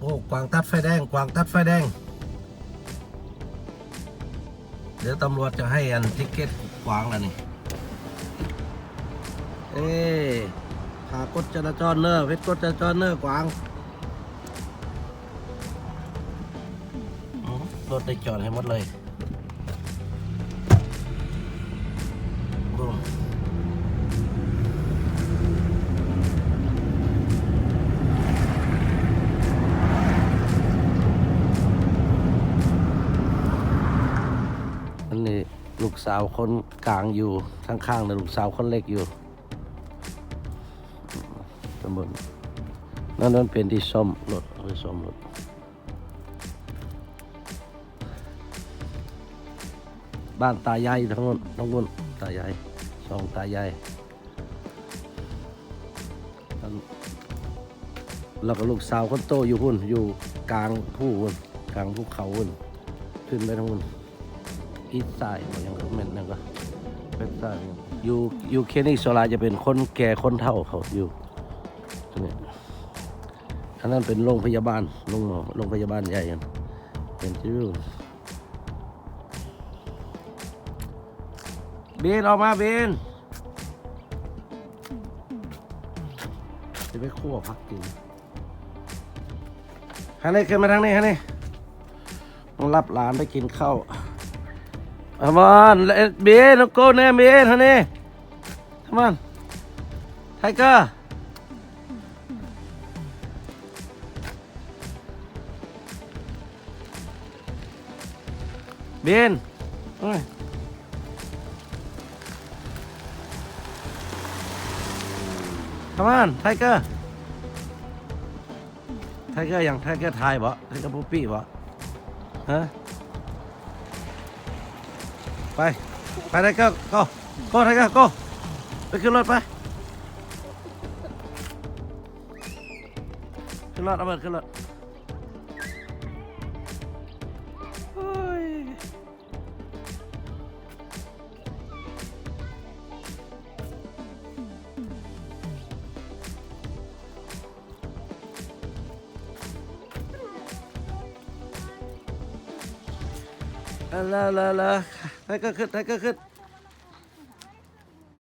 โอ้กวางตัดไฟแดง กวางตัดไฟแดง เดี๋ยวตำรวจจะให้อันทิกเก็ตกวางแล้วนี่ เอ้ขากฎจราจรเนอร์เพชรกฎจราจรเนอร์กวางรถได้จอดให้หมดเลยบุ้ม นนี้ลูกสาวคนกลางอยู่ข้างๆนะลูกสาวคนเล็กอยู่ตำบลนั่นนั่นเป็นที่ซ่อมรถไปซ่อมรถบ้านตายายทั้งหมดทั้งหมดตายายสองตายายแล้วก็ลูกสาวคนโตอยู่หุ่นอยู่กลางผู้หุ่นกลางภูเขาหุ่นขึ้นไปทั้งหุ่น อีสายบ่ยังก็แม่นนั่นก็เป็นสายอยู่อยู่เคนิกโซลาจะเป็นคนแก่คนเฒ่าเขาอยู่นี่อันนั้นเป็นโรงพยาบาลโรงหมอโรงพยาบาลใหญ่กันเป็นชื่อเบนออกมาเบนจะไปคั่วพักกินฮันนี่ขึ้นมาทางนี้ฮันนี่ต้องรับหลานไปกินข้าว อามอนเบนโก้แน่เบียนฮันนี่ทำมันไทเกอร์เบนเอ้ย Come on ไทเกอร์ไทเกอร์ยังไทเกอร์ไทยบ่ไทเกอร์ปุ๊ปปี้บ่ฮะ ไป ไปไทเกอร์ก็ก็ไทเกอร์ก็ไปขึ้นรถไป ขึ้นรถเอาเบิดขึ้นรถ ลาลาลาไทเกอร์ขึ้นไทเกอร์ขึ้น